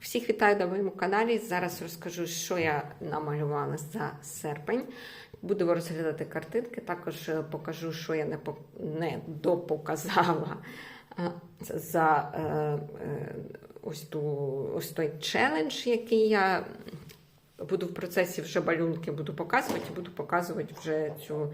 Всіх вітаю на моєму каналі. Зараз розкажу, що я намалювала за серпень. Будемо розглядати картинки. Також е, покажу, що я не, по- не допоказала е, за е, ось, ту, ось той челендж, який я буду в процесі вже малюнки буду показувати, і буду показувати вже цю,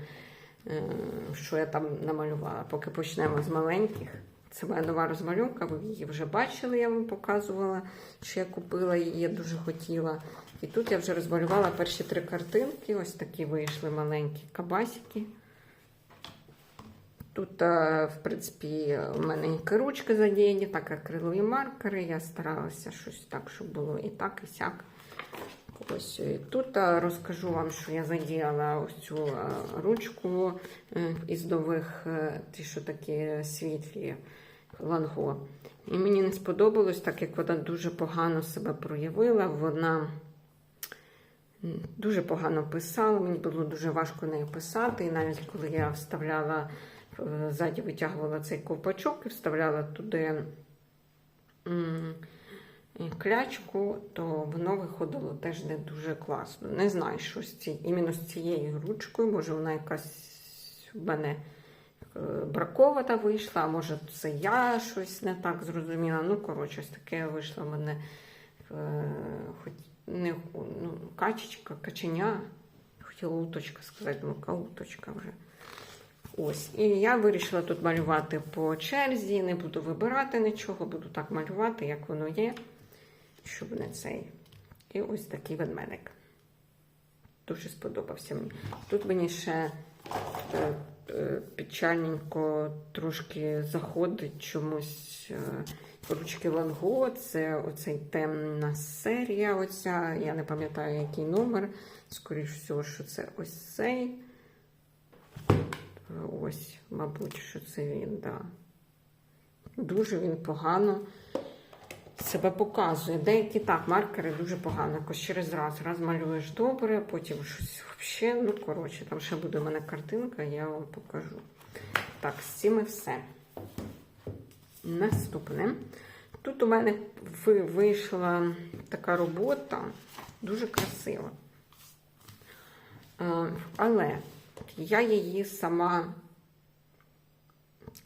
що я там намалювала. Поки почнемо з маленьких. Це моя нова розмальовка, ви її вже бачили, я вам показувала, що я купила її, дуже хотіла. І тут я вже розмалювала перші три картинки. Ось такі вийшли маленькі кабасики. Тут, е, в принципі, у мене ручки задіяні, так акрилові маркери. Я старалася щось так, щоб було і так, і сяк. Ось тут е, розкажу вам, що я задіяла ось цю е, ручку із нових, ті, що такі світлі ланго. І мені не сподобалось, так як вона дуже погано себе проявила. Вона дуже погано писала, мені було дуже важко нею писати. І навіть коли я вставляла, е, ззаді витягувала цей ковпачок і вставляла туди. клячку, то воно виходило теж не дуже класно. Не знаю, що з ці, іменно з цією ручкою, може вона якась в мене е, бракована вийшла, а може це я щось не так зрозуміла. Ну, коротше, ось таке вийшло в мене е, не ну, качечка, каченя. Хотіла уточка сказати, ну яка уточка вже. Ось, і я вирішила тут малювати по черзі, не буду вибирати нічого, буду так малювати, як воно є, щоб не цей. І ось такий ведмедик. Дуже сподобався мені. Тут мені ще е, печальненько трошки заходить чомусь е, ручки Ванго. Це оцей темна серія. Оця. Я не пам'ятаю, який номер. Скоріше всього, що це ось цей. Ось, мабуть, що це він, да. Дуже він погано себе показує. Деякі так, маркери дуже погано. Через раз. Раз малюєш добре, потім щось взагалі. Ну, коротше, там ще буде у мене картинка, я вам покажу. Так, з цим і все. Наступне. Тут у мене вийшла така робота, дуже красива. Е, Але я її сама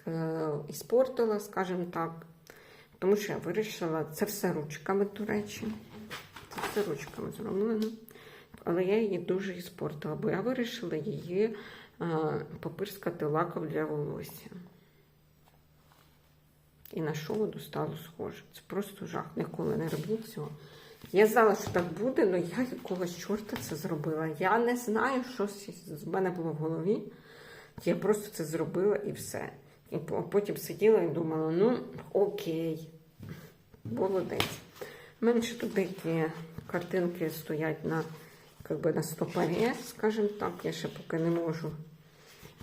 е, іспортила, скажімо так, тому що я вирішила, це все ручками, до речі. Це все ручками зроблено. Але я її дуже іспортила, бо я вирішила її е, попирскати лаком для волосся. І на що воно стало схоже. Це просто жах. Ніколи не робіть цього. Я знала, що так буде, але я якогось чорта це зробила. Я не знаю, що з мене було в голові. Я просто це зробила і все. І потім сиділа і думала: ну, окей, молодець. У мене ще тут деякі картинки стоять на, как би, на стопорі, скажімо так. Я ще поки не можу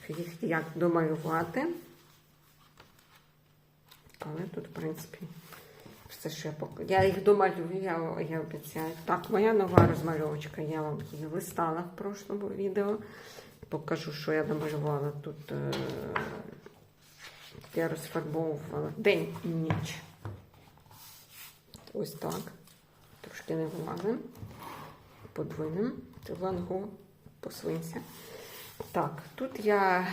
їх як домалювати. Але тут, в принципі, все, я поки. Я їх домалюю, я, я обіцяю. Так, моя нова розмальовочка, я вам її листала в прошлому відео. Покажу, що я намалювала тут. Е- я розфарбовувала день і ніч. Ось так. Трошки не влазим. Подвинем. Це ланго посвинься. Так, тут я.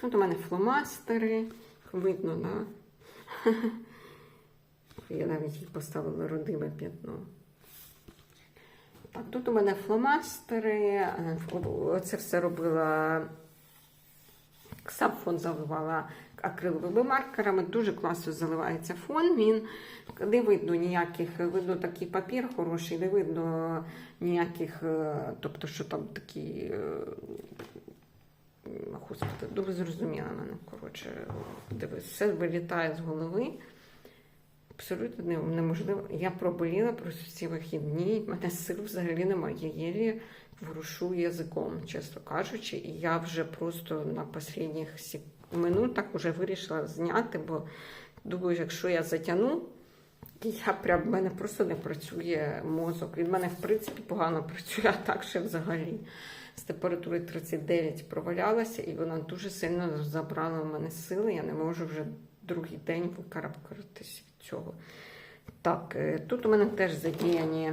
Тут у мене фломастери. Видно, да? Я навіть їх поставила родиме п'ятно. Так, тут у мене фломастери. е, Оце все робила. Сам фон заливала акриловими маркерами. Дуже класно заливається фон. Він не видно ніяких, видно такий папір хороший, не видно ніяких, е, тобто, що там такі. е, Господи, ну ви зрозуміли мене. Коротше, дивись, все вилітає з голови. Абсолютно неможливо. Я проболіла просто ці вихідні. мене сил взагалі немає. Єлі врушу язиком, чесно кажучи, і я вже просто на останніх сек- минутах вже вирішила зняти, бо думаю, якщо я затягну, я прям в мене просто не працює мозок. Він в мене, в принципі, погано працює, а так ще взагалі. З температури 39 провалялася, і вона дуже сильно забрала в мене сили. Я не можу вже другий день викарабкатись від цього. Так, е, тут у мене теж задіяні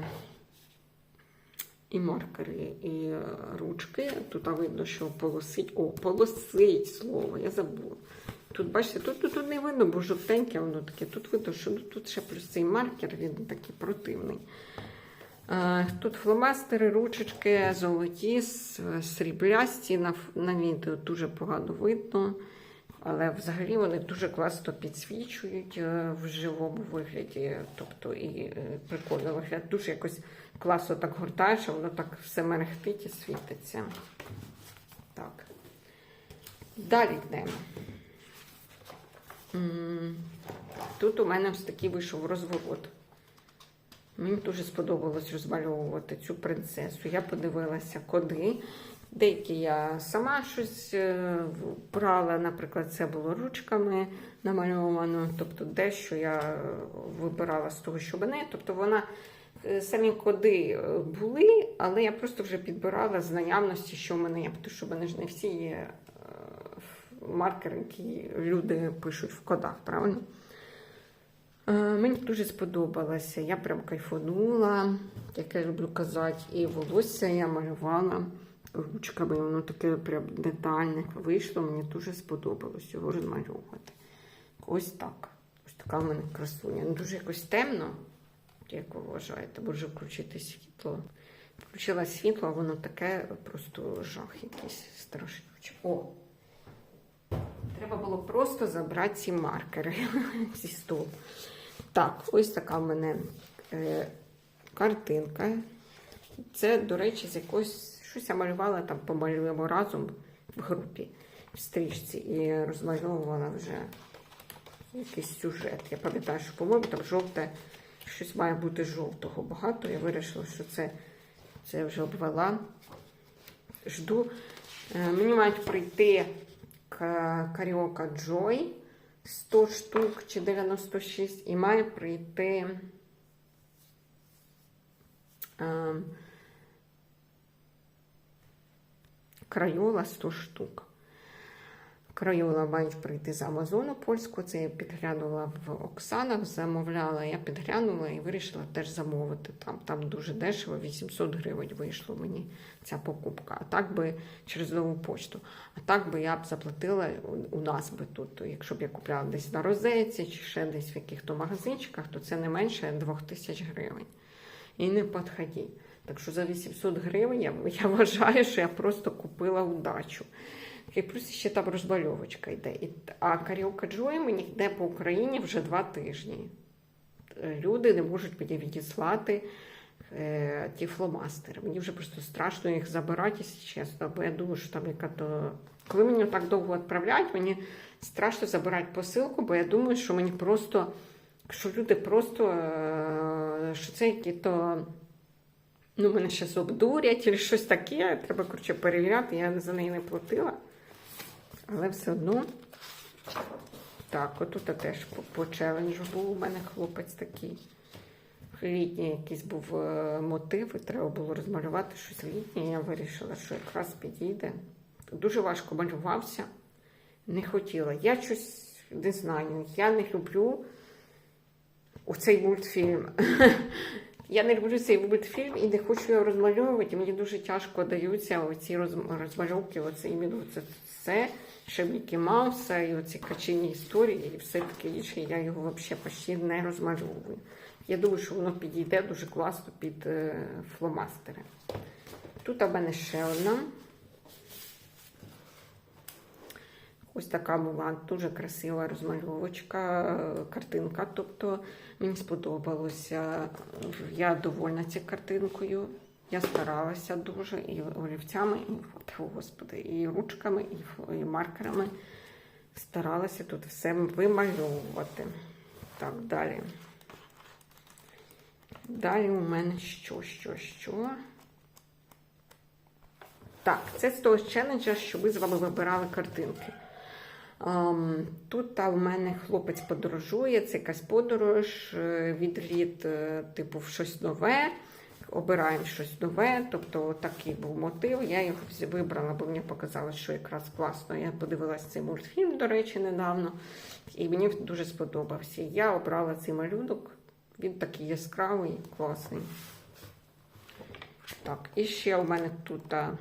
і маркери, і е, ручки. Тут видно, що полосить. О, полосить слово, я забула. Тут, бачите, тут, тут, не видно, бо жовтеньке воно таке. Тут видно, що ну, тут ще плюс цей маркер, він такий противний. Е, Тут фломастери, ручечки золоті, сріблясті. На, на відео дуже погано видно. Але взагалі вони дуже класно підсвічують е, в живому вигляді. Тобто і прикольно вигляд. Дуже якось класно так гортаєш, воно так все мерехтить і світиться. Так. Далі йдемо. Тут у мене ось такий вийшов розворот. Мені дуже сподобалось розмальовувати цю принцесу. Я подивилася коди. Деякі я сама щось е, брала, наприклад, це було ручками намальовано. Тобто дещо я вибирала з того, що мене. Тобто вона самі коди е, були, але я просто вже підбирала з наявності, що в мене є. Тому що в мене ж не всі є е, маркери, які люди пишуть в кодах, правильно? Е, Мені дуже сподобалося. Я прям кайфанула, як я люблю казати, і волосся я малювала ручками. Воно таке прям детальне вийшло. Мені дуже сподобалось його розмальовувати. Ось так. Ось така в мене красуня. Ну, дуже якось темно, як ви вважаєте, може включити світло. Включила світло, а воно таке просто жах якийсь страшнючий. О! Треба було просто забрати ці маркери зі столу. Так, ось така в мене е, картинка. Це, до речі, з якось щось я малювала там, помалюємо разом в групі в стрічці і розмальовувала вже якийсь сюжет. Я пам'ятаю, що, по-моєму, там жовте, щось має бути жовтого багато. Я вирішила, що це, це я вже обвела. Жду. Е, Мені мають прийти Ка- Каріока Джой 100 штук чи 96, і має прийти ем, Крайола 100 штук. Крайола мають прийти з Амазону польську. Це я підглянула в Оксанах, замовляла. Я підглянула і вирішила теж замовити там. Там дуже дешево, 800 гривень вийшло мені ця покупка. А так би через нову почту. А так би я б заплатила у- нас би тут. Якщо б я купляла десь на розетці чи ще десь в яких-то магазинчиках, то це не менше 2000 гривень. І не підході. Так що за 800 гривень я, я вважаю, що я просто купила удачу. І плюс ще там розмальовочка йде. А Каріока Джой мені йде по Україні вже два тижні. Е, Люди не можуть мені відіслати е, ті фломастери. Мені вже просто страшно їх забирати, якщо чесно, бо я думаю, що там яка то. Коли мені так довго відправляють, мені страшно забирати посилку, бо я думаю, що мені просто, що люди просто, е, що це які-то. Ну, мене щось обдурять чи щось таке. Треба, коротше, перевіряти. Я за неї не платила. Але все одно. Так, отут теж по, по челенджу був у мене хлопець такий. Літній якийсь був е, мотив, і треба було розмалювати щось літнє. Я вирішила, що якраз підійде. Дуже важко малювався. Не хотіла. Я щось не знаю. Я не люблю оцей мультфільм. Я не люблю цей мультфільм і не хочу його розмальовувати. Мені дуже тяжко даються оці розмальовки, оце іменно це все, ще Мікі Мауса і оці качині історії, і все таке інше. Я його взагалі почти не розмальовую. Я думаю, що воно підійде дуже класно під е, фломастери. Тут у мене ще одна. Ось така була дуже красива розмальовочка, е, картинка. Тобто мені сподобалося. Я довольна цією картинкою. Я старалася дуже і олівцями, і от, господи, і ручками, і, і маркерами. Старалася тут все вимальовувати. Так, далі. Далі у мене що, що, що. Так, це з того челенджа, що ви з вами вибирали картинки. Ем, тут та, в мене хлопець подорожує, це якась подорож, е, відліт, е, типу, в щось нове. Обираємо щось нове, тобто такий був мотив. Я його вибрала, бо мені показалось, що якраз класно. Я подивилася цей мультфільм, до речі, недавно, і мені дуже сподобався. Я обрала цей малюнок. Він такий яскравий, класний. Так, і ще у мене тут а,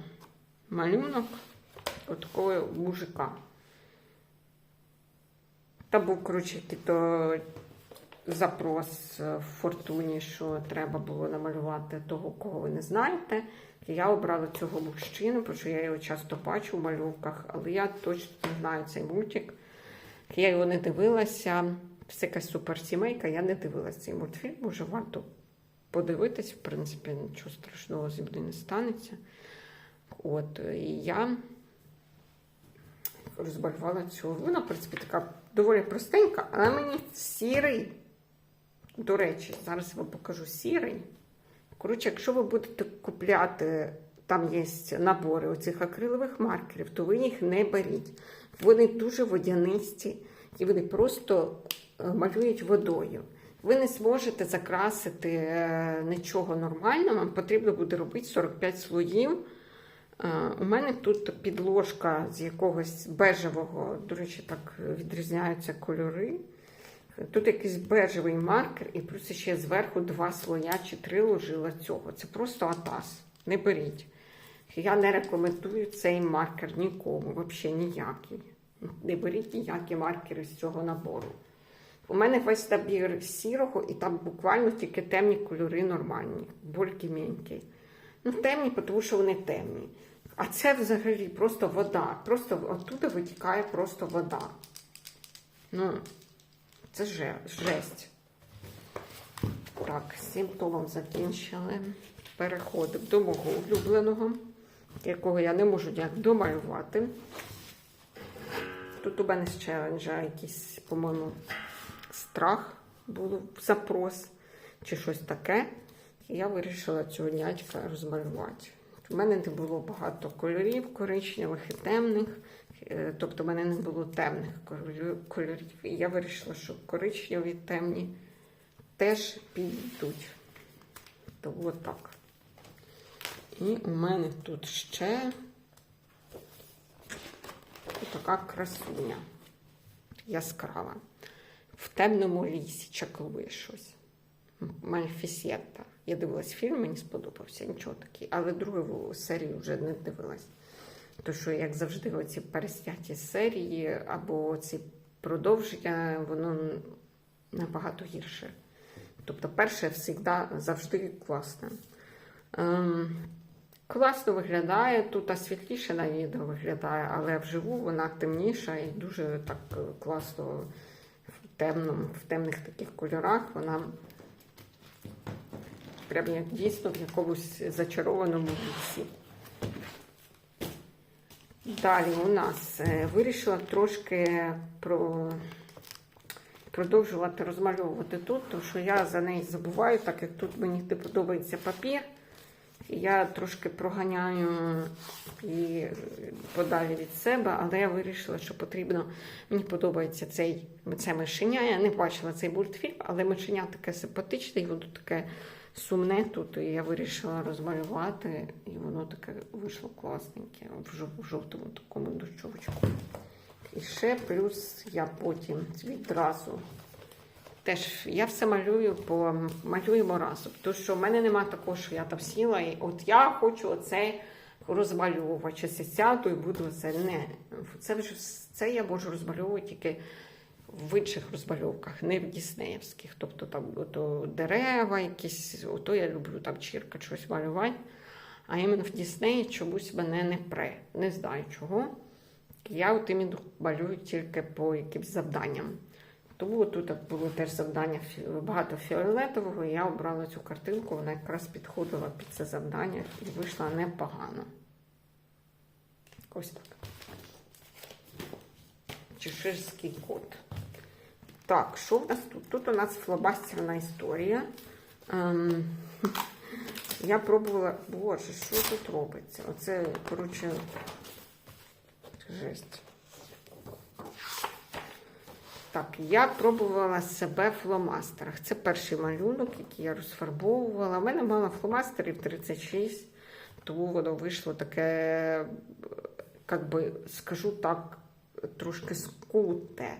малюнок такого мужика. Та був, коротше, запрос в фортуні, що треба було намалювати того, кого ви не знаєте. Я обрала цього мужчину, тому що я його часто бачу в малюнках, але я точно не знаю цей мультик. Я його не дивилася. Це якась суперсімейка, я не дивилася цей мультфільм, може варто подивитись, в принципі, нічого страшного зі мною не станеться. От, і я розбалювала цю. Вона, в принципі, така доволі простенька, але мені сірий. До речі, зараз вам покажу сірий. Коротше, якщо ви будете купляти, там є набори оцих акрилових маркерів, то ви їх не беріть. Вони дуже водянисті і вони просто е, малюють водою. Ви не зможете закрасити е, нічого нормально, вам потрібно буде робити 45 слоїв. Е, У мене тут підложка з якогось бежевого, до речі, так відрізняються кольори. Тут якийсь бежевий маркер, і плюс ще зверху два слоя чи три ложила цього. Це просто атас. Не беріть. Я не рекомендую цей маркер нікому, взагалі ніякий. Не беріть ніякі маркери з цього набору. У мене весь набір сірого, і там буквально тільки темні кольори нормальні, бількі-менькі. Ну, темні, тому що вони темні. А це взагалі просто вода. Просто оттуда витікає просто вода. Ну, це же, жесть. Так, з цим томом закінчили. Переходимо до мого улюбленого, якого я не можу ніяк домалювати. Тут у мене з челенджа якийсь, по-моєму, страх був запрос чи щось таке. І я вирішила цього дядька розмалювати. У мене не було багато кольорів коричневих і темних. Е, Тобто, в мене не було темних кольорів-. І я вирішила, що коричневі темні теж підійдуть. То от так. І у мене тут ще така красуня яскрава. В темному лісі чаклує щось. Мальфісєта. Я дивилась фільм, мені сподобався, нічого такий. Але другу серію вже не дивилась. То що, як завжди, оці пересняті серії або ці продовження, воно набагато гірше. Тобто, перше завжди, завжди класне. Ем, класно виглядає, тут світліше на відео виглядає, але вживу вона темніша і дуже так класно в, темному, в темних таких кольорах. Вона прям як дійсно в якомусь зачарованому лісі. Далі у нас е, вирішила трошки про... продовжувати розмальовувати тут, тому що я за неї забуваю, так як тут мені не подобається папір. Я трошки проганяю і подалі від себе, але я вирішила, що потрібно. Мені подобається цей це мишеня. Я не бачила цей мультфільм, але мишеня таке симпатичне, і воно таке сумне тут. І я вирішила розмалювати, і воно таке вийшло класненьке в жов- в жовтому такому дощовичку. І ще плюс я потім відразу. Теж я все малюю, по малюємо разом. Тому що в мене немає такого, що я там сіла, і от я хочу оцей розмальовувати. Чи сяду і буду це. Не. Це вже це я можу розмальовувати тільки в інших розмальовках, не в діснеївських. Тобто там ото дерева якісь, ото я люблю там чірка щось малювати. А іменно в Діснеї чомусь мене не пре. Не знаю чого. Я от іменно малюю тільки по якимсь завданням. Тому тут було теж завдання багато фіолетового, і я обрала цю картинку, вона якраз підходила під це завдання і вийшла непогано. Ось так. Чеширський кот. Так, що в нас тут? Тут у нас флобастерна історія. Ем, я пробувала. Боже, що тут робиться? Оце, коротше, жесть. Так, я пробувала себе в фломастерах. Це перший малюнок, який я розфарбовувала. У мене мало фломастерів 36, тому воно вийшло таке, як би, скажу так, трошки скуте.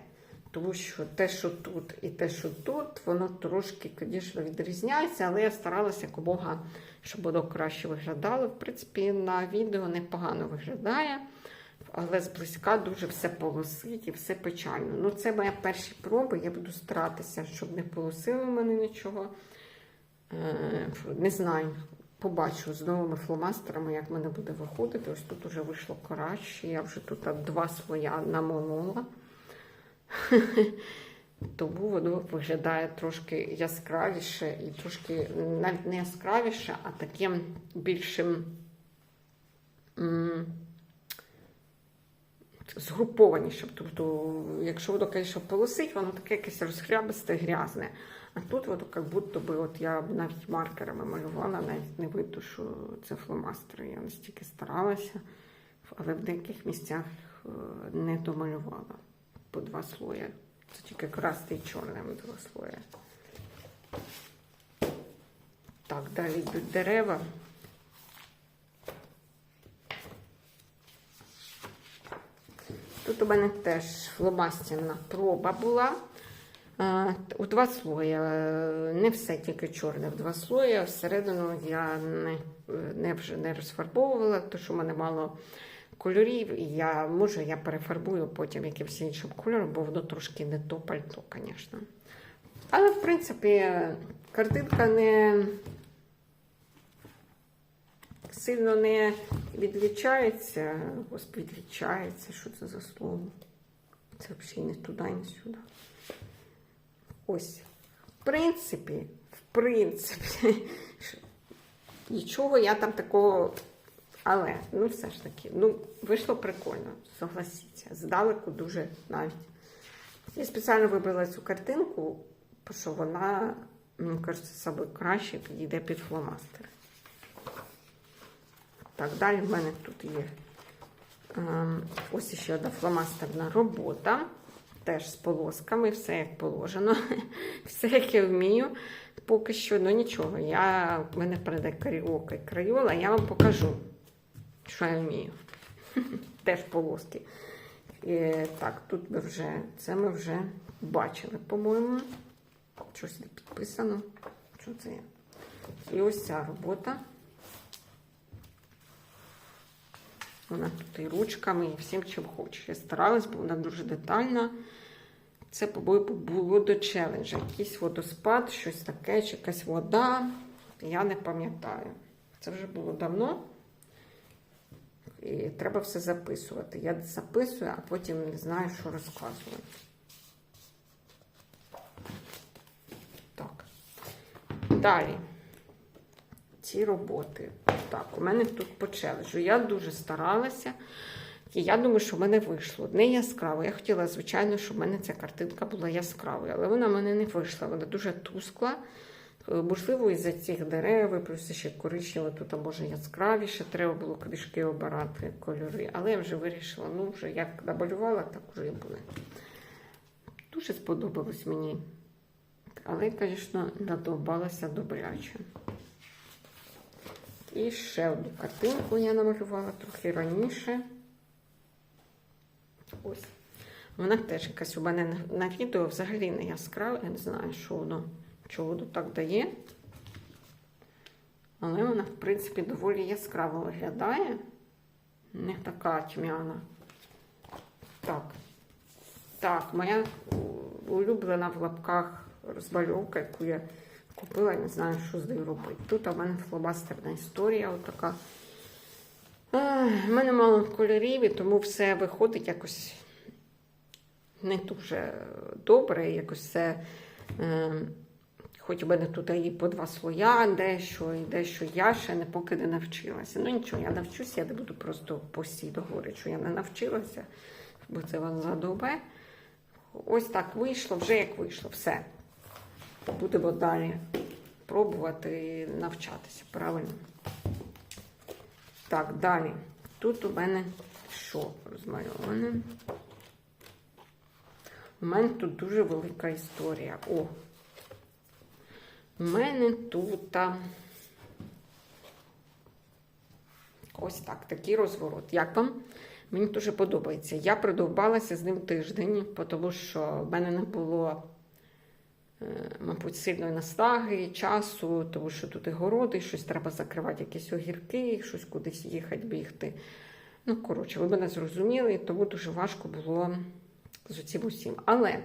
Тому що те, що тут, і те, що тут, воно трошки, звісно, відрізняється, але я старалася якомога, щоб воно краще виглядало. В принципі, на відео непогано виглядає, але зблизька дуже все полосить і все печально. Ну, це моя перші проби. Я буду старатися, щоб не полосило в мене нічого. Е, Не знаю. Побачу з новими фломастерами, як мене буде виходити. Ось тут вже вийшло краще. Я вже тут два слоя намолола. Тому воно виглядає трошки яскравіше і трошки навіть не яскравіше, а таким більшим згрупованішим. Тобто, якщо воно, звісно, полосить, воно таке якесь розхлябисте, грязне. А тут воно як будто би, от я навіть маркерами малювала, навіть не видно, що це фломастери. Я настільки старалася, але в деяких місцях е, не домалювала по два слої. Це тільки красний і чорним два слої. Так, далі йдуть дерева. Тут у мене теж фломастерна проба була. Е, У два слої. Е, Не все тільки чорне, в два слої. Всередину я не, не, не розфарбовувала, тому що в мене мало кольорів. І я, може, я перефарбую потім якимось іншим кольором, бо воно трошки не то пальто, звісно. Але, в принципі, картинка не сильно не відлічається. Господи, відлічається, що це за слово? Це взагалі не туди, не сюди. Ось. В принципі, в принципі, нічого я там такого. Але, ну все ж таки, ну, вийшло прикольно, согласіться. Здалеку дуже навіть. Я спеціально вибрала цю картинку, що вона, мені кажеться, саме краще підійде під фломастери. Так, далі в мене тут є ем, ось ще одна фломастерна робота. Теж з полосками, все як положено, все як я вмію. Поки що, ну нічого. Я, в мене перейде каріока і крайола, я вам покажу, що я вмію. Теж полоски. І, так, тут ми вже, це ми вже бачили, по-моєму. Щось підписано. Що це є? І ось ця робота. Вона тут і ручками, і всім чим хочеш. Я старалась, бо вона дуже детальна. Це, по-моєму, було до челенджа. Якийсь водоспад, щось таке, чи якась вода. Я не пам'ятаю. Це вже було давно. І треба все записувати. Я записую, а потім не знаю, що розказувати. Так. Далі. Ці роботи. Так, у мене тут по челенджу. Я дуже старалася. І я думаю, що в мене вийшло. Не яскраво. Я хотіла, звичайно, щоб в мене ця картинка була яскравою, але вона в мене не вийшла. Вона дуже тускла. Е, Можливо, із-за цих дерев, плюс ще коричнево, тут а може яскравіше, треба було кришки обирати кольори. Але я вже вирішила, ну вже як намалювала, так вже і буде. Дуже сподобалось мені. Але, звісно, надовбалася добряче. І ще одну картинку я намалювала трохи раніше. Ось. Вона теж якась у мене на відео взагалі не яскрава. Я не знаю, що воно, воно так дає. Але вона, в принципі, доволі яскраво виглядає. Не така тьмяна. Так. Так, моя улюблена в лапках розмальовка, яку я купила, не знаю, що з нею робити. Тут у мене фломастерна історія. Отака. У мене мало кольорів, і тому все виходить якось не дуже добре. Якось все, е, хоч у мене тут і по два слоя, дещо, і дещо я ще не поки не навчилася. Ну нічого, я навчуся, я не буду просто постійно говорити, що я не навчилася, бо це вам задовбе. Ось так вийшло, вже як вийшло, все. Будемо далі пробувати навчатися, правильно? Так, далі. Тут у мене що розмальоване? У мене тут дуже велика історія. О! У мене тут ось так, такий розворот. Як вам? Мені дуже подобається. Я продовбалася з ним тиждень, тому що в мене не було, е, мабуть, сильної настаги, часу, тому що тут і городи, щось треба закривати, якісь огірки, щось кудись їхати, бігти. Ну, коротше, ви мене зрозуміли, тому дуже важко було з цим усім. Але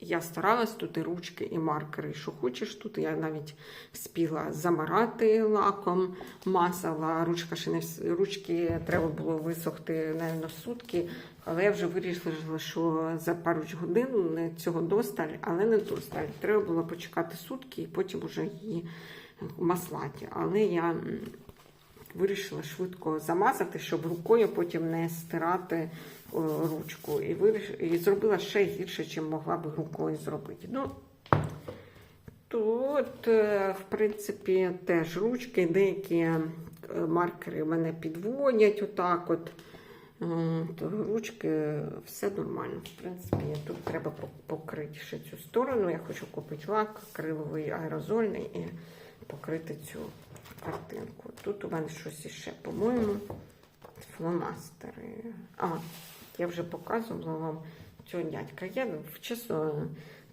я старалась тут і ручки, і маркери, що хочеш. Тут я навіть вспіла замарати лаком, масала. Ручка ще не ручки треба було висохти, навіть сутки. Але я вже вирішила, що за пару годин цього досталь, але не досталь. Треба було почекати сутки і потім вже її маслати. Але я вирішила швидко замазати, щоб рукою потім не стирати ручку. І, виріш... і зробила ще гірше, чим могла б рукою зробити. Ну, тут, е, в принципі, теж ручки, деякі е, маркери мене підводять отак от. Е, То ручки все нормально. В принципі, тут треба покрити ще цю сторону. Я хочу купити лак акриловий аерозольний і покрити цю картинку. Тут у мене щось іще, по-моєму, фломастери. А, я вже показувала вам цього дядька. Я чесно,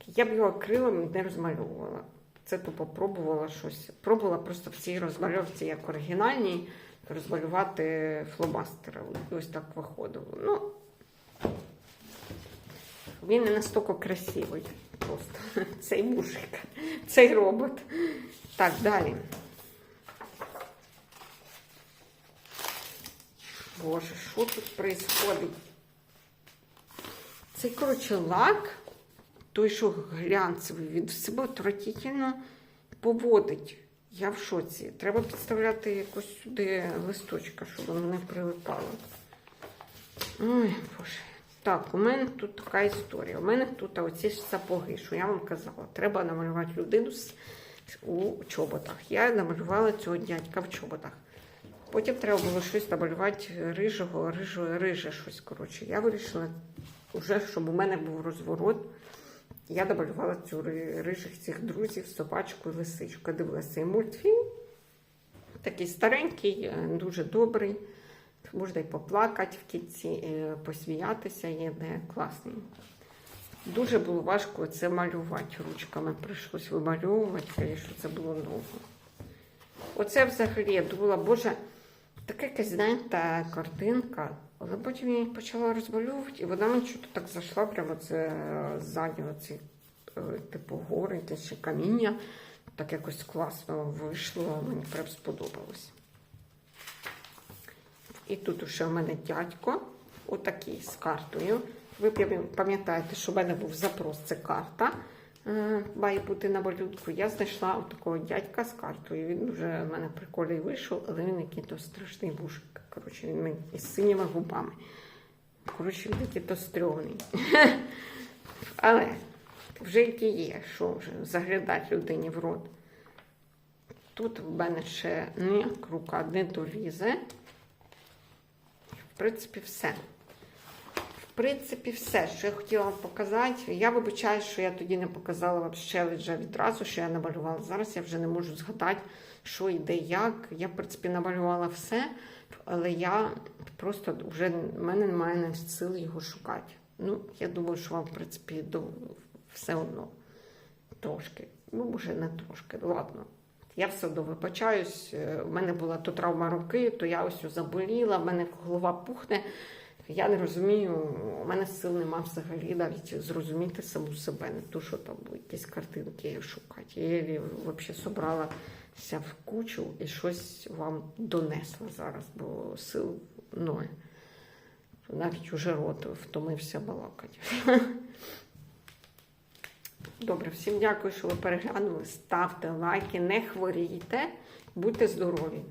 я б його акрилом не розмальовувала. Це тупо пробувала щось. Пробувала просто в цій розмальовці, як оригінальній, розмалювати фломастери. Ось так виходило. Ну, він не настільки красивий. Просто цей мужик, цей робот. Так, далі. Боже, що тут відбувається? Цей, коротше, лак, той, що глянцевий, він себе отвратительно поводить. Я в шоці. Треба підставляти якось сюди листочка, щоб воно не прилипало. Ой, Боже. Так, у мене тут така історія. У мене тут оці ж сапоги, що я вам казала. Треба намалювати людину у чоботах. Я намалювала цього дядька в чоботах. Потім треба було щось намалювати рижого, рижого, риже щось. Коротше. Я вирішила, вже, щоб у мене був розворот. Я намалювала цю ри- рижих цих друзів, собачку і лисичку. Дивилася цей мультфільм. Такий старенький, е, дуже добрий. Можна й поплакати в кінці, е, посміятися є де класний. Дуже було важко це малювати ручками. Прийшлось вимальовувати, звісно, це було довго. Оце взагалі я думала, боже, така якась, знаєте, картинка. Але потім її почала розмальовувати, і вона мені щось так зайшла, прямо це ззаді, оці, е, типу, гори, якесь ще каміння. Так якось класно вийшло, мені прям сподобалось. І тут уже в мене дядько, отакий з картою. Ви пам'ятаєте, що в мене був запрос, це карта. е, Має бути на малюнку. Я знайшла от такого дядька з картою. Він вже в мене прикольний вийшов, але він який-то страшний бушик. Коротше, він мені із синіми губами. Коротше, він який-то стрьомний. Але вже який є, що вже заглядати людині в рот. Тут в мене ще ніяк рука не долізе. В принципі, все. В принципі, все, що я хотіла вам показати. Я вибачаю, що я тоді не показала вам челенджа відразу, що я намалювала. Зараз я вже не можу згадати, що і де, як. Я, в принципі, намалювала все, але я просто вже в мене немає сил його шукати. Ну, я думаю, що вам, в принципі, до, все одно трошки. Ну, може, не трошки. Ладно. Я все одно вибачаюсь. Е, У мене була то травма руки, то я ось заболіла, в мене голова пухне. Я не розумію, у мене сил нема взагалі навіть зрозуміти саму себе, не то, що там якісь картинки шукати. Я її взагалі собралася в кучу і щось вам донесла зараз, бо сил ноль. Навіть уже рот втомився балакати. Добре, всім дякую, що ви переглянули. Ставте лайки, не хворійте, будьте здорові.